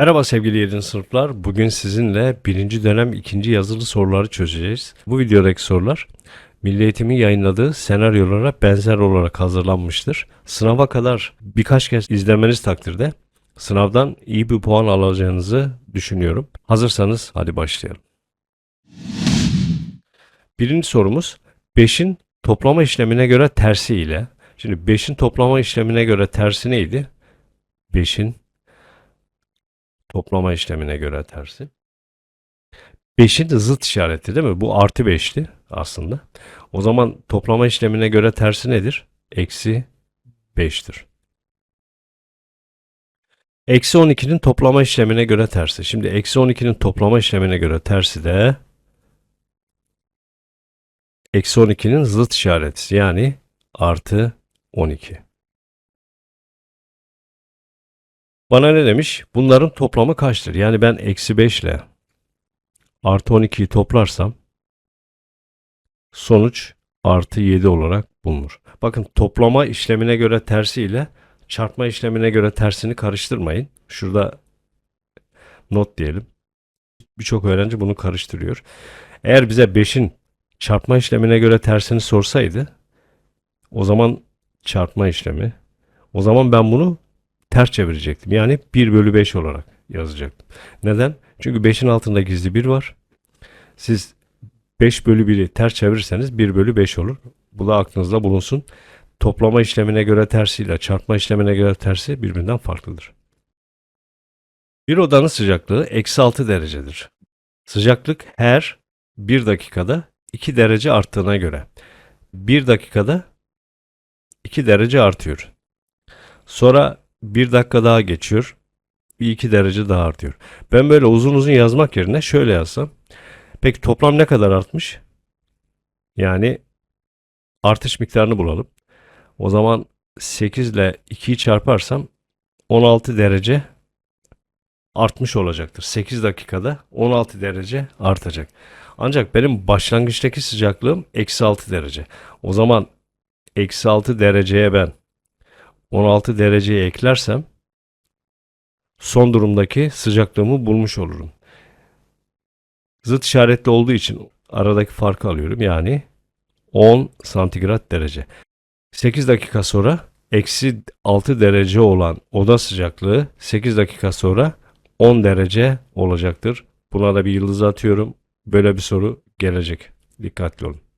Merhaba sevgili 7. sınıflar. Bugün sizinle birinci dönem ikinci yazılı soruları çözeceğiz. Bu videodaki sorular Milli Eğitim'in yayınladığı senaryolara benzer olarak hazırlanmıştır. Sınava kadar birkaç kez izlemeniz takdirde sınavdan iyi bir puan alacağınızı düşünüyorum. Hazırsanız hadi başlayalım. Birinci sorumuz 5'in toplama işlemine göre tersi ile. Şimdi 5'in toplama işlemine göre tersi neydi? 5'in toplama işlemine göre tersi. 5'in zıt işareti değil mi? Bu artı 5'ti aslında. O zaman toplama işlemine göre tersi nedir? Eksi 5'tir. Eksi 12'nin toplama işlemine göre tersi. Şimdi eksi 12'nin toplama işlemine göre tersi de eksi 12'nin zıt işareti yani artı 12. Bana ne demiş? Bunların toplamı kaçtır? Yani ben eksi 5 ile artı 12'yi toplarsam sonuç artı 7 olarak bulunur. Bakın toplama işlemine göre tersi ile çarpma işlemine göre tersini karıştırmayın. Şurada not diyelim. Birçok öğrenci bunu karıştırıyor. Eğer bize 5'in çarpma işlemine göre tersini sorsaydı o zaman çarpma işlemi o zaman ben bunu ters çevirecektim. Yani 1 bölü 5 olarak yazacaktım. Neden? Çünkü 5'in altında gizli 1 var. Siz 5 bölü 1'i ters çevirirseniz 1 bölü 5 olur. Bu da aklınızda bulunsun. Toplama işlemine göre tersiyle çarpma işlemine göre tersi birbirinden farklıdır. Bir odanın sıcaklığı eksi 6 derecedir. Sıcaklık her 1 dakikada 2 derece arttığına göre 1 dakikada 2 derece artıyor. Sonra bir dakika daha geçiyor. Bir iki derece daha artıyor. Ben böyle uzun uzun yazmak yerine şöyle yazsam. Peki toplam ne kadar artmış? Yani artış miktarını bulalım. O zaman 8 ile 2'yi çarparsam 16 derece artmış olacaktır. 8 dakikada 16 derece artacak. Ancak benim başlangıçtaki sıcaklığım eksi 6 derece. O zaman eksi 6 dereceye ben 16 dereceye eklersem son durumdaki sıcaklığımı bulmuş olurum. Zıt işaretli olduğu için aradaki farkı alıyorum. Yani 10 santigrat derece. 8 dakika sonra eksi 6 derece olan oda sıcaklığı 8 dakika sonra 10 derece olacaktır. Buna da bir yıldız atıyorum. Böyle bir soru gelecek. Dikkatli olun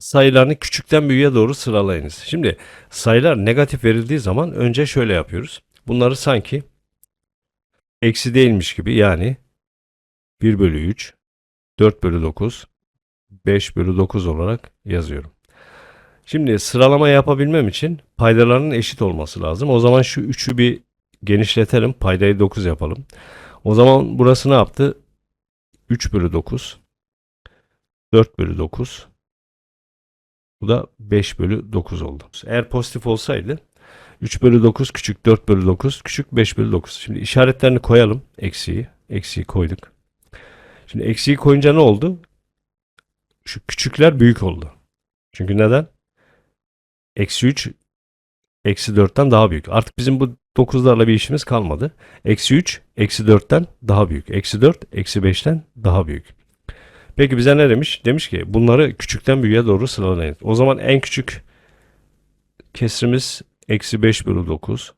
sayılarını küçükten büyüğe doğru sıralayınız. Şimdi sayılar negatif verildiği zaman önce şöyle yapıyoruz. Bunları sanki eksi değilmiş gibi yani 1 bölü 3, 4 bölü 9, 5 bölü 9 olarak yazıyorum. Şimdi sıralama yapabilmem için paydalarının eşit olması lazım. O zaman şu 3'ü bir genişletelim. Paydayı 9 yapalım. O zaman burası ne yaptı? 3 bölü 9, 4 bölü 9, bu da 5 bölü 9 oldu. Eğer pozitif olsaydı 3 bölü 9 küçük 4 bölü 9 küçük 5 bölü 9. Şimdi işaretlerini koyalım. Eksiği. Eksiği koyduk. Şimdi eksiği koyunca ne oldu? Şu küçükler büyük oldu. Çünkü neden? Eksi 3 eksi 4'ten daha büyük. Artık bizim bu 9'larla bir işimiz kalmadı. Eksi 3 eksi 4'ten daha büyük. Eksi 4 eksi 5'ten daha büyük. Peki bize ne demiş? Demiş ki bunları küçükten büyüğe doğru sıralayın. O zaman en küçük kesrimiz eksi 5 bölü 9.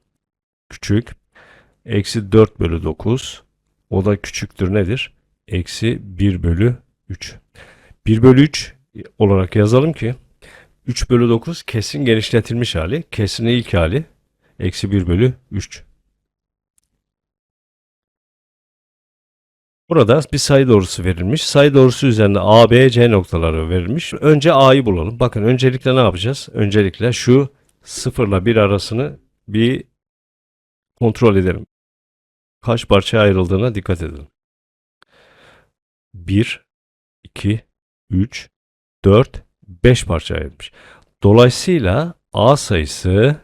Küçük. Eksi 4 bölü 9. O da küçüktür nedir? Eksi 1 bölü 3. 1 bölü 3 olarak yazalım ki 3 bölü 9 kesin genişletilmiş hali. Kesin ilk hali. Eksi 1 bölü 3. Burada bir sayı doğrusu verilmiş. Sayı doğrusu üzerinde A, B, C noktaları verilmiş. Önce A'yı bulalım. Bakın öncelikle ne yapacağız? Öncelikle şu 0 ile 1 arasını bir kontrol edelim. Kaç parçaya ayrıldığına dikkat edelim. 1, 2, 3, 4, 5 parça ayrılmış. Dolayısıyla A sayısı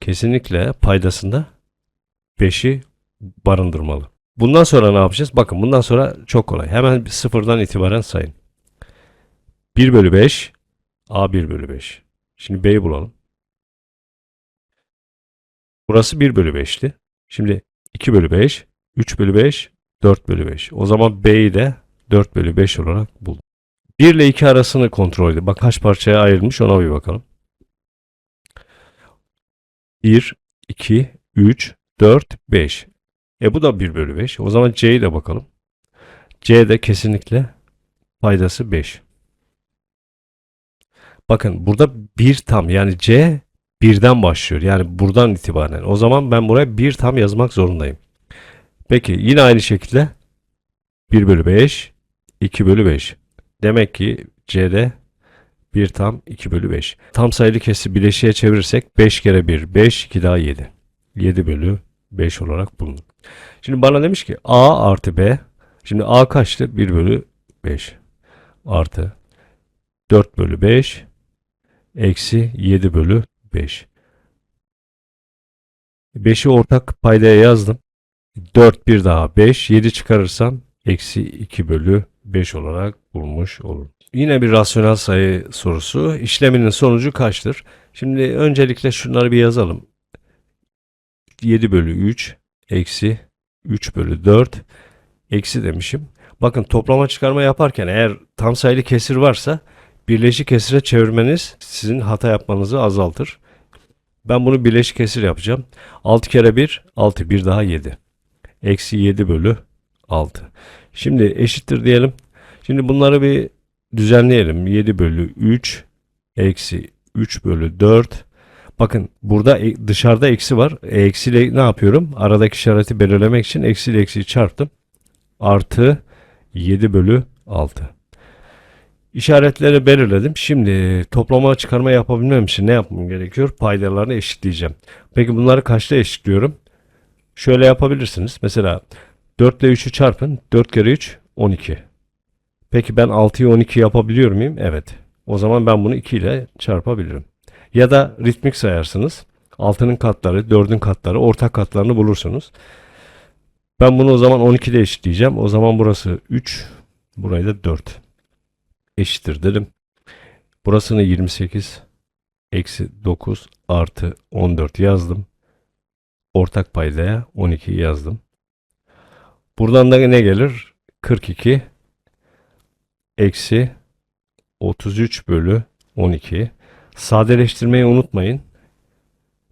kesinlikle paydasında 5'i barındırmalı. Bundan sonra ne yapacağız? Bakın bundan sonra çok kolay. Hemen sıfırdan itibaren sayın. 1 bölü 5 A 1 bölü 5. Şimdi B'yi bulalım. Burası 1 bölü 5'ti. Şimdi 2 bölü 5, 3 bölü 5, 4 bölü 5. O zaman B'yi de 4 bölü 5 olarak buldum. 1 ile 2 arasını kontrol edin. Bak kaç parçaya ayrılmış ona bir bakalım. 1, 2, 3, 4, 5. E bu da 1 bölü 5. O zaman C'ye de bakalım. C de kesinlikle paydası 5. Bakın burada 1 tam yani C birden başlıyor. Yani buradan itibaren. O zaman ben buraya 1 tam yazmak zorundayım. Peki yine aynı şekilde 1 bölü 5, 2 bölü 5. Demek ki C'de 1 tam 2 bölü 5. Tam sayılı kesi bileşiğe çevirirsek 5 kere 1, 5, 2 daha 7. 7 bölü 5 olarak bulunur. Şimdi bana demiş ki A artı B. Şimdi A kaçtı? 1 bölü 5 artı 4 bölü 5 eksi 7 bölü 5. 5'i ortak paydaya yazdım. 4 bir daha 5. 7 çıkarırsam eksi 2 bölü 5 olarak bulmuş olurum. Yine bir rasyonel sayı sorusu. İşleminin sonucu kaçtır? Şimdi öncelikle şunları bir yazalım. 7 bölü 3 eksi 3 bölü 4 eksi demişim. Bakın toplama çıkarma yaparken eğer tam sayılı kesir varsa birleşik kesire çevirmeniz sizin hata yapmanızı azaltır. Ben bunu birleşik kesir yapacağım. 6 kere 1, 6, 1 daha 7. Eksi 7 bölü 6. Şimdi eşittir diyelim. Şimdi bunları bir düzenleyelim. 7 bölü 3, eksi 3 bölü 4. Bakın burada e- dışarıda eksi var. E, eksiyle ne yapıyorum? Aradaki işareti belirlemek için eksiyle eksiyi çarptım. Artı 7 bölü 6. İşaretleri belirledim. Şimdi toplama çıkarma yapabilmem için ne yapmam gerekiyor? Paydalarını eşitleyeceğim. Peki bunları kaçta eşitliyorum? Şöyle yapabilirsiniz. Mesela 4 ile 3'ü çarpın. 4 kere 3 12. Peki ben 6'yı 12 yapabiliyor muyum? Evet. O zaman ben bunu 2 ile çarpabilirim. Ya da ritmik sayarsınız. 6'nın katları, 4'ün katları, ortak katlarını bulursunuz. Ben bunu o zaman 12 ile eşitleyeceğim. O zaman burası 3, burayı da 4 eşittir dedim. Burasını 28 eksi 9 artı 14 yazdım. Ortak paydaya 12'yi yazdım. Buradan da ne gelir? 42 eksi 33 bölü 12. Sadeleştirmeyi unutmayın.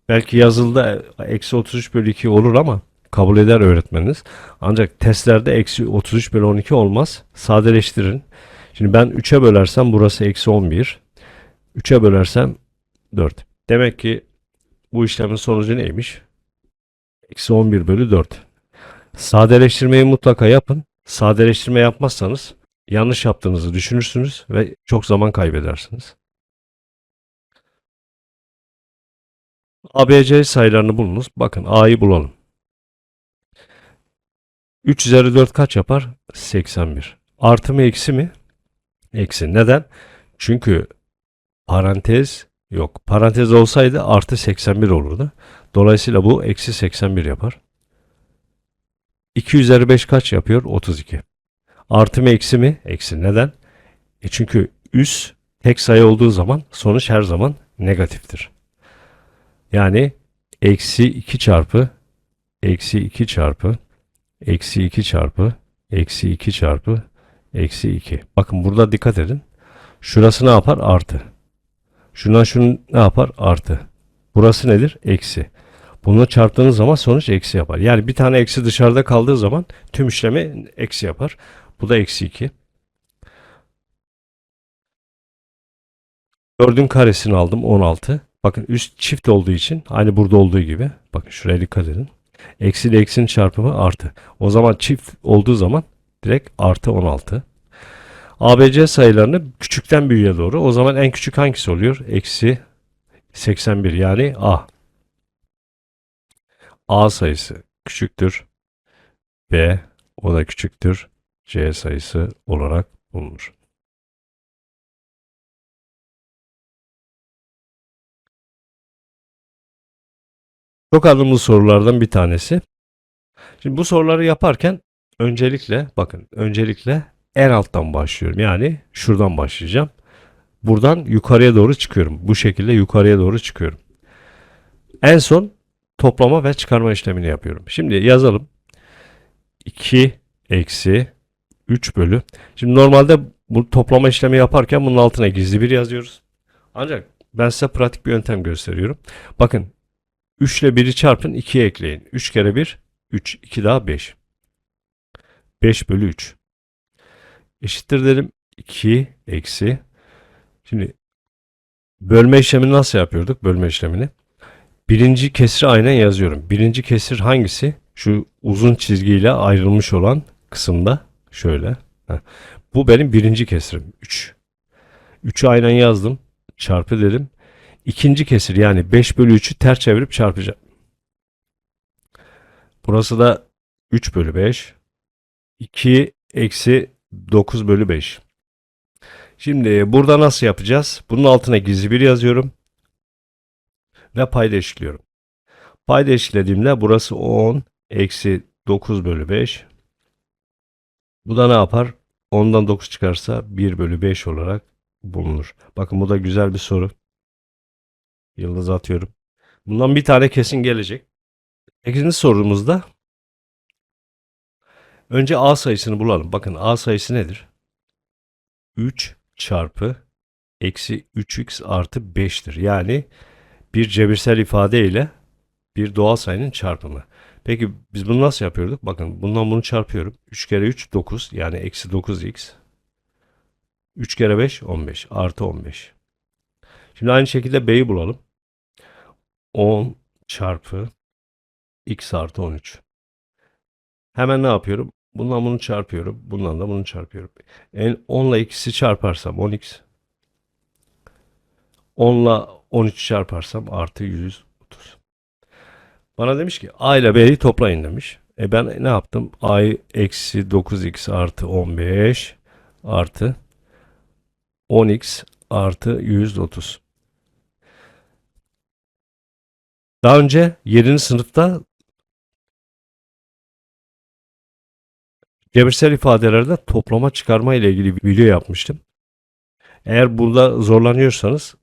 Belki yazılıda eksi 33 bölü 2 olur ama kabul eder öğretmeniniz. Ancak testlerde eksi 33 bölü 12 olmaz. Sadeleştirin. Şimdi ben 3'e bölersem burası eksi 11. 3'e bölersem 4. Demek ki bu işlemin sonucu neymiş? Eksi 11 bölü 4. Sadeleştirmeyi mutlaka yapın. Sadeleştirme yapmazsanız yanlış yaptığınızı düşünürsünüz ve çok zaman kaybedersiniz. ABC sayılarını bulunuz. Bakın A'yı bulalım. 3 üzeri 4 kaç yapar? 81. Artı mı eksi mi? Eksi. Neden? Çünkü parantez yok. Parantez olsaydı artı 81 olurdu. Dolayısıyla bu eksi 81 yapar. 2 üzeri 5 kaç yapıyor? 32. Artı mı eksi mi? Eksi. Neden? E çünkü üs tek sayı olduğu zaman sonuç her zaman negatiftir. Yani eksi 2 çarpı eksi 2 çarpı eksi 2 çarpı eksi 2 çarpı eksi 2. Bakın burada dikkat edin. Şurası ne yapar? Artı. Şuna şunu ne yapar? Artı. Burası nedir? Eksi. Bunu çarptığınız zaman sonuç eksi yapar. Yani bir tane eksi dışarıda kaldığı zaman tüm işlemi eksi yapar. Bu da eksi 2. 4'ün karesini aldım 16. Bakın üst çift olduğu için aynı burada olduğu gibi. Bakın şuraya dikkat edin. Eksi ile eksinin çarpımı artı. O zaman çift olduğu zaman direkt artı 16. ABC sayılarını küçükten büyüğe doğru. O zaman en küçük hangisi oluyor? Eksi 81 yani A. A sayısı küçüktür. B o da küçüktür. C sayısı olarak bulunur. Çok adımlı sorulardan bir tanesi. Şimdi bu soruları yaparken öncelikle bakın öncelikle en alttan başlıyorum. Yani şuradan başlayacağım. Buradan yukarıya doğru çıkıyorum. Bu şekilde yukarıya doğru çıkıyorum. En son toplama ve çıkarma işlemini yapıyorum. Şimdi yazalım. 2 eksi 3 bölü. Şimdi normalde bu toplama işlemi yaparken bunun altına gizli bir yazıyoruz. Ancak ben size pratik bir yöntem gösteriyorum. Bakın 3 ile 1'i çarpın 2'ye ekleyin. 3 kere 1 3. 2 daha 5. 5 bölü 3. Eşittir dedim. 2 eksi. Şimdi bölme işlemini nasıl yapıyorduk? Bölme işlemini. Birinci kesri aynen yazıyorum. Birinci kesir hangisi? Şu uzun çizgiyle ayrılmış olan kısımda. Şöyle. Bu benim birinci kesrim. 3. 3'ü aynen yazdım. Çarpı dedim. İkinci kesir yani 5 bölü 3'ü ters çevirip çarpacağım. Burası da 3 bölü 5. 2 eksi 9 bölü 5. Şimdi burada nasıl yapacağız? Bunun altına gizli bir yazıyorum. Ve payda eşitliyorum. Payda eşitlediğimde burası 10 eksi 9 bölü 5. Bu da ne yapar? 10'dan 9 çıkarsa 1 bölü 5 olarak bulunur. Bakın bu da güzel bir soru. Yıldız atıyorum. Bundan bir tane kesin gelecek. 8. sorumuzda önce A sayısını bulalım. Bakın A sayısı nedir? 3 çarpı eksi 3x artı 5'tir. Yani bir cebirsel ifade ile bir doğal sayının çarpımı. Peki biz bunu nasıl yapıyorduk? Bakın bundan bunu çarpıyorum. 3 kere 3 9 yani eksi 9x. 3 kere 5 15 artı 15. Şimdi aynı şekilde b'yi bulalım. 10 çarpı x artı 13. Hemen ne yapıyorum? Bundan bunu çarpıyorum. Bundan da bunu çarpıyorum. En 10 ile ikisi çarparsam 10x. 10 ile 13 çarparsam artı 130. Bana demiş ki a ile b'yi toplayın demiş. E ben ne yaptım? a'yı eksi 9x artı 15 artı 10x artı 130. Daha önce 7. sınıfta cebirsel ifadelerde toplama çıkarma ile ilgili bir video yapmıştım. Eğer burada zorlanıyorsanız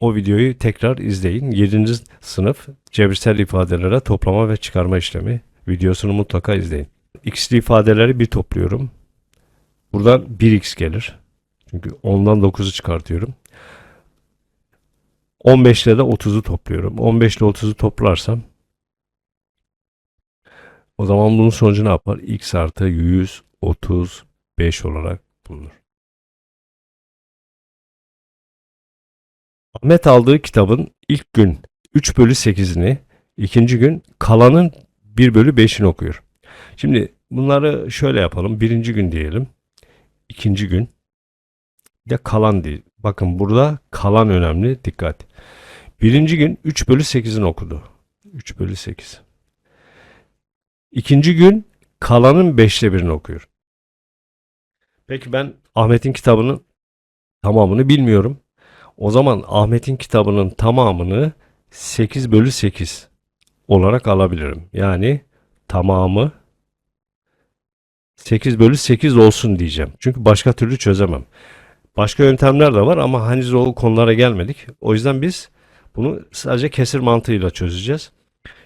o videoyu tekrar izleyin. 7. sınıf cebirsel ifadelere toplama ve çıkarma işlemi videosunu mutlaka izleyin. X'li ifadeleri bir topluyorum. Buradan 1x gelir. Çünkü 10'dan 9'u çıkartıyorum. 15 ile de 30'u topluyorum. 15 ile 30'u toplarsam o zaman bunun sonucu ne yapar? x artı 135 olarak bulunur. Ahmet aldığı kitabın ilk gün 3 bölü 8'ini, ikinci gün kalanın 1 bölü 5'ini okuyor. Şimdi bunları şöyle yapalım. Birinci gün diyelim. ikinci gün. De kalan değil. Bakın burada kalan önemli. Dikkat. Birinci gün 3 bölü 8'ini okudu. 3 bölü 8. İkinci gün kalanın 5'te 1'ini okuyor. Peki ben Ahmet'in kitabının tamamını bilmiyorum. O zaman Ahmet'in kitabının tamamını 8 bölü 8 olarak alabilirim. Yani tamamı 8 bölü 8 olsun diyeceğim. Çünkü başka türlü çözemem. Başka yöntemler de var ama henüz o konulara gelmedik. O yüzden biz bunu sadece kesir mantığıyla çözeceğiz.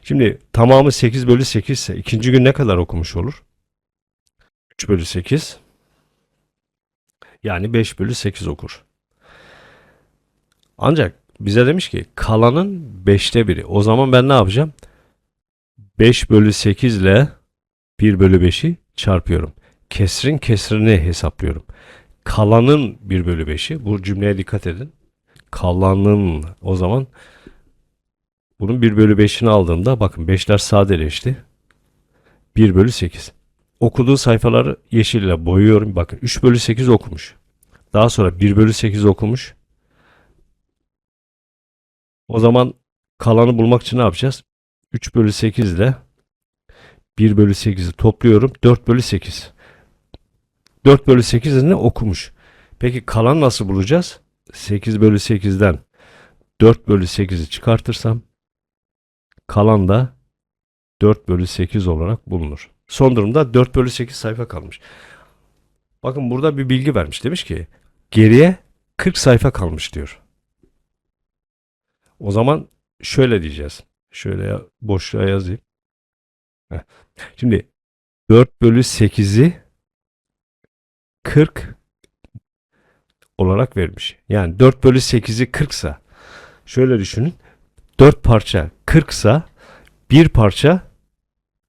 Şimdi tamamı 8 bölü 8 ise ikinci gün ne kadar okumuş olur? 3 bölü 8 yani 5 bölü 8 okur. Ancak bize demiş ki kalanın 5'te biri. O zaman ben ne yapacağım? 5 bölü 8 ile 1 bölü 5'i çarpıyorum. Kesrin kesrini hesaplıyorum. Kalanın 1 bölü 5'i. Bu cümleye dikkat edin. Kalanın o zaman bunun 1 bölü 5'ini aldığımda bakın 5'ler sadeleşti. 1 bölü 8. Okuduğu sayfaları yeşille boyuyorum. Bakın 3 bölü 8 okumuş. Daha sonra 1 bölü 8 okumuş. O zaman kalanı bulmak için ne yapacağız? 3 bölü 8 ile 1 bölü 8'i topluyorum. 4 bölü 8. 4 bölü 8'ini okumuş. Peki kalan nasıl bulacağız? 8 bölü 8'den 4 bölü 8'i çıkartırsam kalan da 4 bölü 8 olarak bulunur. Son durumda 4 bölü 8 sayfa kalmış. Bakın burada bir bilgi vermiş. Demiş ki geriye 40 sayfa kalmış diyor. O zaman şöyle diyeceğiz. Şöyle boşluğa yazayım. Şimdi 4 bölü 8'i 40 olarak vermiş. Yani 4 bölü 8'i 40 sa şöyle düşünün. 4 parça 40 sa bir parça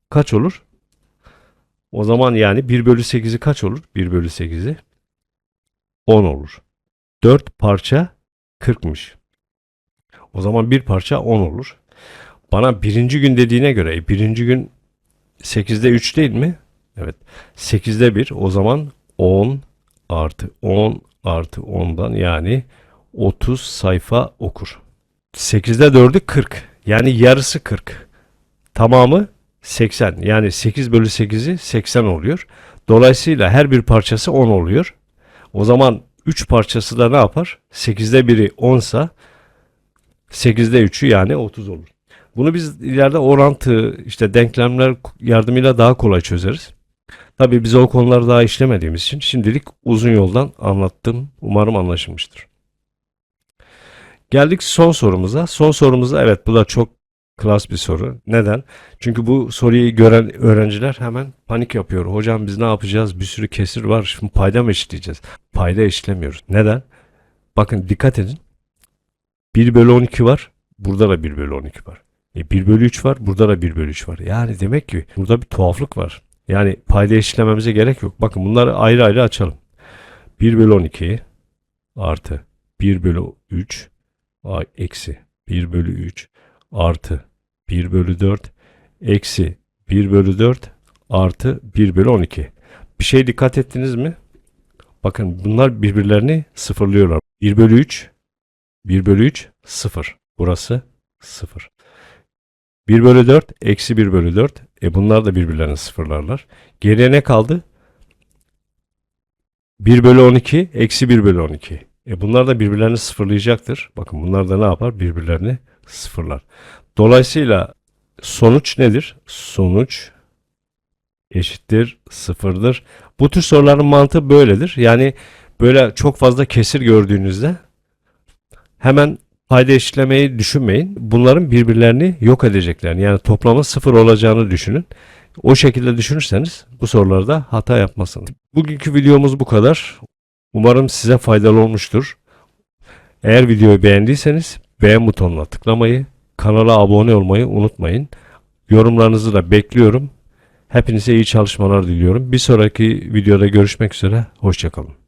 kaç olur? O zaman yani 1 bölü 8'i kaç olur? 1 bölü 8'i 10 olur. 4 parça 40'mış. O zaman bir parça 10 olur. Bana birinci gün dediğine göre e, birinci gün 8'de 3 değil mi? Evet. 8'de 1 o zaman 10 artı 10 artı 10'dan yani 30 sayfa okur. 8'de 4'ü 40. Yani yarısı 40. Tamamı 80. Yani 8 bölü 8'i 80 oluyor. Dolayısıyla her bir parçası 10 oluyor. O zaman 3 parçası da ne yapar? 8'de 1'i 10 sa 8'de 3'ü yani 30 olur. Bunu biz ileride orantı işte denklemler yardımıyla daha kolay çözeriz. Tabii biz o konuları daha işlemediğimiz için şimdilik uzun yoldan anlattım. Umarım anlaşılmıştır. Geldik son sorumuza. Son sorumuza evet bu da çok klas bir soru. Neden? Çünkü bu soruyu gören öğrenciler hemen panik yapıyor. Hocam biz ne yapacağız? Bir sürü kesir var. Şimdi payda mı eşitleyeceğiz? Payda eşitlemiyoruz. Neden? Bakın dikkat edin. 1 bölü 12 var. Burada da 1 bölü 12 var. E 1 bölü 3 var. Burada da 1 bölü 3 var. Yani demek ki burada bir tuhaflık var. Yani payda eşitlememize gerek yok. Bakın bunları ayrı ayrı açalım. 1 bölü 12 artı 1 bölü 3 a- eksi 1 bölü 3 artı 1 bölü 4 eksi 1 bölü 4 artı 1 bölü 12. Bir şey dikkat ettiniz mi? Bakın bunlar birbirlerini sıfırlıyorlar. 1 bölü 3 1 bölü 3 0. Burası 0. 1 bölü 4 eksi 1 bölü 4. E bunlar da birbirlerini sıfırlarlar. Geriye ne kaldı? 1 bölü 12 eksi 1 bölü 12. E bunlar da birbirlerini sıfırlayacaktır. Bakın bunlar da ne yapar? Birbirlerini sıfırlar. Dolayısıyla sonuç nedir? Sonuç eşittir sıfırdır. Bu tür soruların mantığı böyledir. Yani böyle çok fazla kesir gördüğünüzde hemen payda eşitlemeyi düşünmeyin. Bunların birbirlerini yok edeceklerini yani toplamın sıfır olacağını düşünün. O şekilde düşünürseniz bu sorularda hata yapmazsınız. Bugünkü videomuz bu kadar. Umarım size faydalı olmuştur. Eğer videoyu beğendiyseniz beğen butonuna tıklamayı, kanala abone olmayı unutmayın. Yorumlarınızı da bekliyorum. Hepinize iyi çalışmalar diliyorum. Bir sonraki videoda görüşmek üzere. Hoşçakalın.